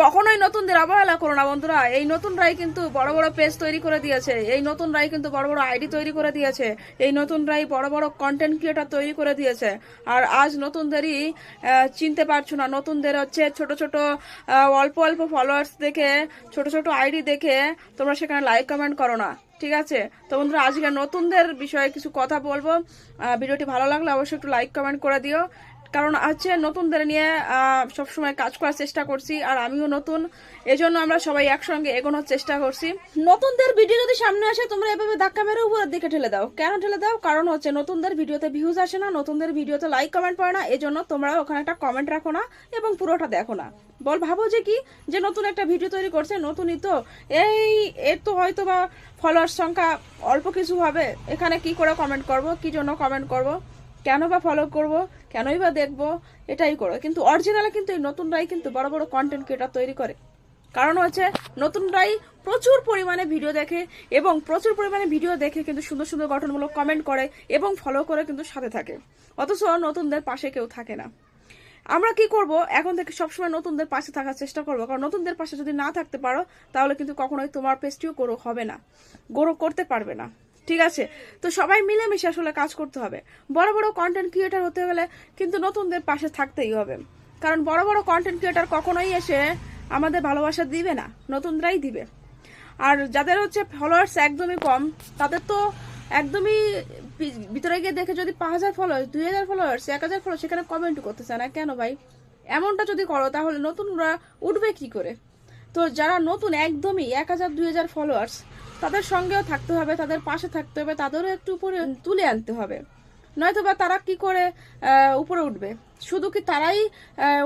কখনোই নতুনদের অবহেলা করো না বন্ধুরা। এই নতুনরাই কিন্তু বড় বড় পেজ তৈরি করে দিয়েছে। এই নতুনরাই কিন্তু বড় বড় আইডি তৈরি করে দিয়েছে। এই নতুনরাই বড় বড় কন্টেন্ট ক্রিয়েটার তৈরি করে দিয়েছে। আর আজ নতুনদেরই চিনতে পারছ না। নতুনদের হচ্ছে ছোট ছোট অল্প অল্প ফলোয়ার্স দেখে, ছোট ছোট আইডি দেখে তোমরা সেখানে লাইক কমেন্ট করো না। ঠিক আছে? তো বন্ধুরা, আজকে নতুনদের বিষয়ে কিছু কথা বলব। ভিডিওটি ভালো লাগলে অবশ্যই একটু লাইক কমেন্ট করে দিও। কারণ হচ্ছে নতুনদের নিয়ে সবসময় কাজ করার চেষ্টা করছি, আর আমিও নতুন। এজন্য আমরা সবাই একসঙ্গে এগোনোর চেষ্টা করছি। নতুনদের ভিডিও যদি সামনে আসে, তোমরা এভাবে ধাক্কা মেরে উপরের দিকে ঠেলে দাও। কেন ঠেলে দাও? কারণ হচ্ছে নতুনদের ভিডিওতে ভিউজ আসে না, নতুনদের ভিডিওতে লাইক কমেন্ট পড়ে না। এজন্য তোমরা ওখানে একটা কমেন্ট রাখো না এবং পুরোটা দেখো না। বল, ভাবো যে কি? যে নতুন একটা ভিডিও তৈরি করছে, নতুনই তো। এই, এর তো হয়তো বা ফলোয়ার সংখ্যা অল্প কিছু হবে। এখানে কি করে কমেন্ট করব? কি জন্য কমেন্ট করব? কেন বা ফলো করব, কেনই বা দেখব, এটাই করো। কিন্তু অরিজিনালে কিন্তু এই নতুনরাই কিন্তু বড় বড় কন্টেন্ট ক্রিয়েটার তৈরি করে। কারণ হচ্ছে নতুনরাই প্রচুর পরিমাণে ভিডিও দেখে এবং প্রচুর পরিমাণে ভিডিও দেখে কিন্তু সুন্দর সুন্দর গঠনমূলক কমেন্ট করে এবং ফলো করে কিন্তু সাথে থাকে। অথচ নতুনদের পাশে কেউ থাকে না। আমরা কি করব? এখন থেকে সবসময় নতুনদের পাশে থাকার চেষ্টা করব। কারণ নতুনদের পাশে যদি না থাকতে পারো, তাহলে কিন্তু কখনোই তোমার পেজটিও গ্রো হবে না। গ্রো করতে পারবে না। ঠিক আছে? তো সবাই মিলেমিশে আসলে কাজ করতে হবে। বড় বড় কন্টেন্ট ক্রিয়েটার হতে গেলে কিন্তু নতুনদের পাশে থাকতেই হবে। কারণ বড় বড় কন্টেন্ট ক্রিয়েটার কখনোই এসে আমাদের ভালোবাসা দিবে না, নতুনরাই দিবে। আর যাদের হচ্ছে ফলোয়ার্স একদমই কম, তাদের তো একদমই ভিতরে গিয়ে দেখে যদি পাঁচ হাজার ফলোয়ার্স দুই হাজার ফলোয়ার্স এক হাজার ফলোয়ার্স সেখানে কমেন্ট করতে চায় না, কেন ভাই? এমনটা যদি করো, তাহলে নতুনরা উঠবে কি করে? তো যারা নতুন, একদমই এক হাজার, দুই হাজার ফলোয়ার্স তাদের সঙ্গেও থাকতে হবে, তাদের পাশে থাকতে হবে, তাদেরও একটু উপরে তুলে আনতে হবে। নয়তো বা তারা কি করে উপরে উঠবে? শুধু কি তারাই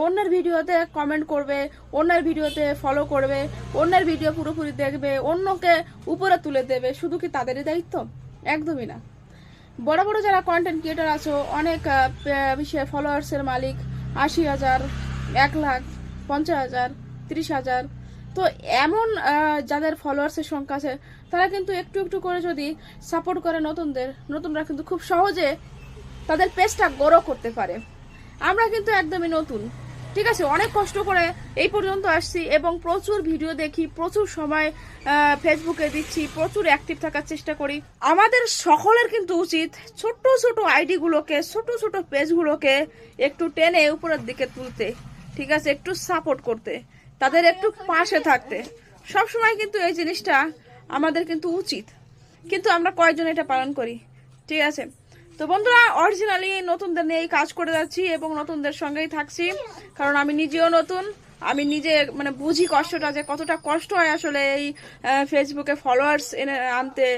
অন্যের ভিডিওতে কমেন্ট করবে, অন্যের ভিডিওতে ফলো করবে, অন্যের ভিডিও পুরোপুরি দেখবে, অন্যকে উপরে তুলে দেবে? শুধু কি তাদেরই দায়িত্ব? একদমই না। বড় বড় যারা কন্টেন্ট ক্রিয়েটার আছো, অনেক বিষয়ে ফলোয়ার্সের মালিক, আশি হাজার, এক লাখ, পঞ্চাশ হাজার, ত্রিশ হাজার তো এমন যাদের ফলোয়ার্সের সংখ্যা আছে, তারা কিন্তু একটু একটু করে যদি সাপোর্ট করে নতুনদের, নতুনরা কিন্তু খুব সহজে তাদের পেজটা গ্রো করতে পারে। আমরা কিন্তু একদমই নতুন। ঠিক আছে, অনেক কষ্ট করে এই পর্যন্ত আসছি এবং প্রচুর ভিডিও দেখি, প্রচুর সময় ফেসবুকে দিচ্ছি, প্রচুর অ্যাক্টিভ থাকার চেষ্টা করি। আমাদের সকলের কিন্তু উচিত ছোট ছোট আইডি গুলোকে ছোট ছোট পেজগুলোকে একটু টেনে উপরের দিকে তুলতে। ঠিক আছে, একটু সাপোর্ট করতে। তাদের একটু পাশে থাকতে। সব সময় কিন্তু এই জিনিসটা আমাদের কিন্তু উচিত। কিন্তু আমরা কয়েকজন এটা পালন করি? ঠিক আছে। তো বন্ধুরা অরিজিনালি নতুনদের নিয়েই কাজ করে যাচ্ছি এবং নতুনদের সঙ্গেই থাকছি। কারণ আমি নিজেও নতুন। আমি নিজে মানে বুঝি কষ্টটা যে কতটা কষ্ট হয় আসলে এই ফেসবুকে ফলোয়ার্স এনে আনতে,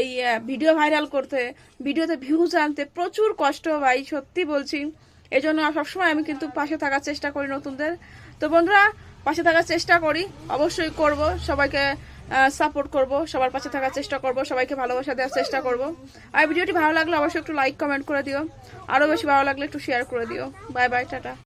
এই ভিডিও ভাইরাল করতে ভিডিওতে ভিউজ আনতে প্রচুর কষ্ট ভাই, সত্যি বলছি। এই জন্য সবসময় আমি কিন্তু পাশে থাকার চেষ্টা করি নতুনদের। তো বন্ধুরা পাশে থাকার চেষ্টা করি, অবশ্যই করব, সবাইকে সাপোর্ট করব, সবার পাশে থাকার চেষ্টা করব, সবাইকে ভালোবাসা দেওয়ার চেষ্টা করব। আর ভিডিওটি ভালো লাগলে অবশ্যই একটু লাইক কমেন্ট করে দিও। আরও বেশি ভালো লাগলে একটু শেয়ার করে দিও। Bye bye tata.